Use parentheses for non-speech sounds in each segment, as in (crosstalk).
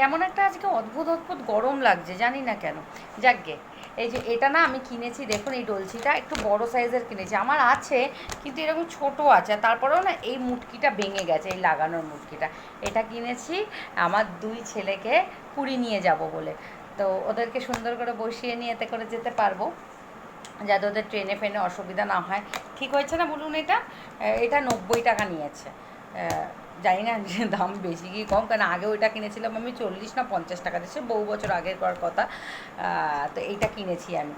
কেমন একটা আজকে অদ্ভুত অদ্ভুত গরম লাগছে, জানি না কেন। যাকগে, এই যে এটা না আমি কিনেছি, দেখুন এই ডলচিটা, একটু বড় সাইজের কিনেছি। আমার আছে, কিন্তু এরকম ছোট আছে তারপরেও না এই মুটকিটা ভেঙে গেছে, এই লাগানোর মুটকিটা। এটা কিনেছি, আমার দুই ছেলেকে পুরী নিয়ে যাব বলে। তো ওদেরকে সুন্দর করে বসিয়ে নিয়ে এতে করে যেতে পারব, যাতে ওদের ট্রেনে ফেনে অসুবিধা না হয়। ঠিক হয়েছে না বলুন এটা? এটা নব্বই টাকা নিয়েছে। জানি না যে (laughs) দাম বেশি কি কম? কারণ আগে ওইটা কিনেছিলাম আমি চল্লিশ না পঞ্চাশ টাকা দিয়েছে, বহু বছর আগের করার কথা। তো এইটা কিনেছি আমি।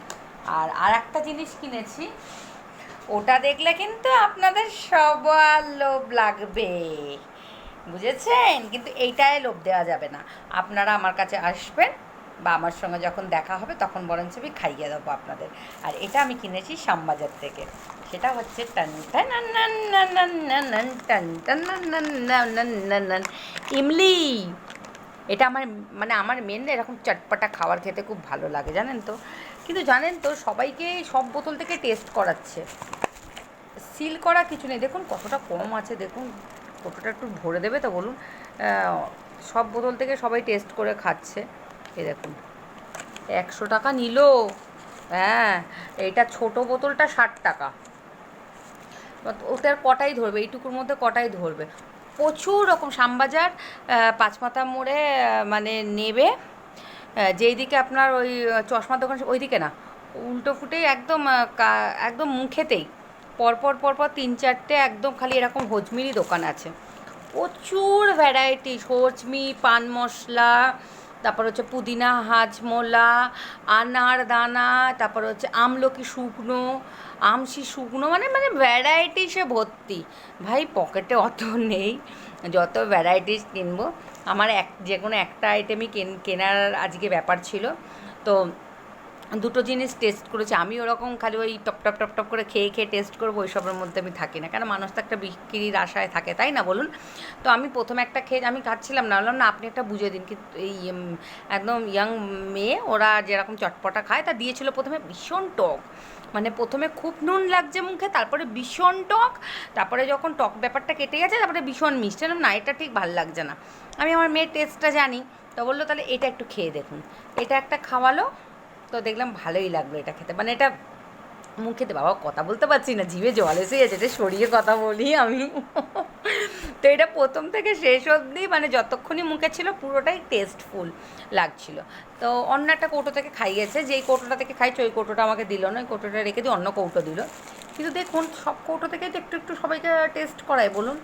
আর আর একটা জিনিস কিনেছি, ওটা দেখলে কিন্তু আপনাদের সবার লোভ লাগবে। বুঝেছেন? কিন্তু এইটায় লোভ দেওয়া যাবে না। আপনারা আমার কাছে আসবেন বা আমার সঙ্গে যখন দেখা হবে তখন বরঞ্চ আমি খাইয়ে দেবো আপনাদের আর এটা আমি কিনেছি শ্যামবাজার থেকে সেটা হচ্ছে ইমলি এটা আমার মানে আমার মেন এরকম চটপটা খাবার খেতে খুব ভালো লাগে জানেন তো কিন্তু জানেন তো সবাইকে সব বোতল থেকে টেস্ট করাচ্ছে সিল করা কিছু নেই দেখুন কতটা কম আছে দেখুন কতটা একটু ভরে দেবে তো বলুন সব বোতল থেকে সবাই টেস্ট করে খাচ্ছে এই দেখুন। একশো টাকা নিল। হ্যাঁ এইটা ছোট বোতলটা ষাট টাকা। বাট আর কটাই ধরবে? এইটুকুর মধ্যে কটাই ধরবে? প্রচুর রকম শ্যামবাজার পাঁচমাথা মোড়ে মানে নেবে। যেই দিকে আপনার ওই চশমার দোকান ওই দিকে না। উল্টো ফুটেই একদম একদম মুখেতেই। পরপর পরপর তিন চারটে একদম খালি এরকম হজমিরি দোকান আছে। প্রচুর ভ্যারাইটি হজমি, পান মশলা তারপর হচ্ছে পুদিনা, হাজমোলা, আনার দানা, তারপর হচ্ছে আমলকি শুকনো আমসি শুকনো মানে মানে ভ্যারাইটি সে ভর্তি। ভাই, পকেটে অত নেই, যত ভ্যারাইটিস কিনবো। আমার এক যে কোনো একটা আইটেমই কেন- কেনার আজকে ব্যাপার ছিল। তো দুটো জিনিস টেস্ট করেছি। আমি ওরকম খালি ওই টপ টপ টপ টপ করে খেয়ে খেয়ে টেস্ট করব, ওইসবের মধ্যে আমি থাকি না। কেন? মানুষ তো একটা বিক্রির আশায় থাকে, তাই না বলুন? তো আমি প্রথমে একটা খেয়ে, আমি খাচ্ছিলাম না, বললাম, না, আপনি একটা বুঝে দিন। কিন্তু এই একদম ইয়াং মেয়ে, ওরা যেরকম চটপটা খায়, তা দিয়েছিল প্রথমে ভীষণ টক। মানে প্রথমে খুব নুন লাগছে মুখে, তারপরে ভীষণ টক, তারপরে যখন টক ব্যাপারটা কেটে গেছে, তারপরে ভীষণ মিষ্টি। না, এটা ঠিক ভালো লাগছে না। আমি আমার মেয়ের টেস্টটা জানি, তো বলল, তাহলে এটা একটু খেয়ে দেখুন। এটা একটা খাওয়ালো তো দেখলাম ভালোই লাগল এটা খেতে। মানে এটা মুখে বাবা কথা বলতে পারছি না, জিভে জল এসে গেছে এটা সরিয়ে কথা বলি আমি। তো এটা প্রথম থেকে শেষ অবধি মানে যতক্ষণই মুখে ছিল পুরোটাই টেস্টফুল লাগছিল। তো অন্য একটা কৌটো থেকে খাইয়েছে, যেই কৌটোটা থেকে খাইছে, ওই কৌটোটা আমাকে দিল না, ওই কৌটোটা রেখে দিয়ে অন্য কৌটো দিল। কিন্তু দেখুন, সব কৌটো থেকে তো একটু একটু সবাইকে টেস্ট করায়, বলুন।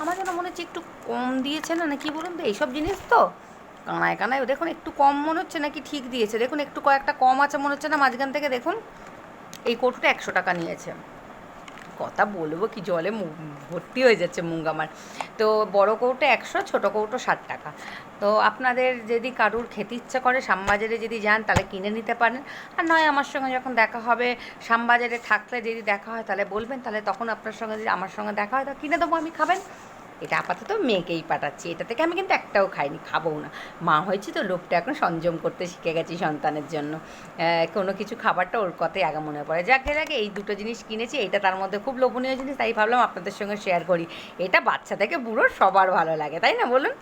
আমার যেন মনে হচ্ছে একটু কম দিয়েছে না না কি বলুন তো, এইসব জিনিস তো? কানায় কানায় দেখুন একটু কম মনে হচ্ছে নাকি ঠিক দিয়েছে। দেখুন একটু কয়েকটা কম আছে মনে হচ্ছে না, মাঝখান থেকে দেখুন এই কৌটোটা একশো টাকা নিয়েছে। কথা বলব কি জলে ভর্তি হয়ে যাচ্ছে মুখ আমার। তো বড় কৌটো একশো, ছোটো কৌটো ষাট টাকা। তো আপনাদের যদি কারুর খেতে ইচ্ছা করে শ্যামবাজারে যদি যান, তাহলে কিনে নিতে পারেন। আর নয়, আমার সঙ্গে যখন দেখা হবে, শ্যামবাজারে থাকলে যদি দেখা হয়, তাহলে বলবেন। তাহলে তখন আপনার সঙ্গে যদি আমার সঙ্গে দেখা হয় তো কিনে দেবো, আমি খাবেন। এটা আপাতত মেয়েকেই পাঠাচ্ছি। এটা থেকে আমি কিন্তু একটাও খাইনি, খাবও না। মা হয়েছে তো লোকটা এখন সংযম করতে শিখে গেছি সন্তানের জন্য। কোনো কিছু খাবারটা ওর কথাই আগে মনে পড়ে। যাকে যাকে এই দুটো জিনিস কিনেছি, এটা তার মধ্যে খুব লোভনীয় জিনিস, তাই ভাবলাম আপনাদের সঙ্গে শেয়ার করি। এটা বাচ্চা থেকে বুড়ো সবার ভালো লাগে, তাই না বলুন?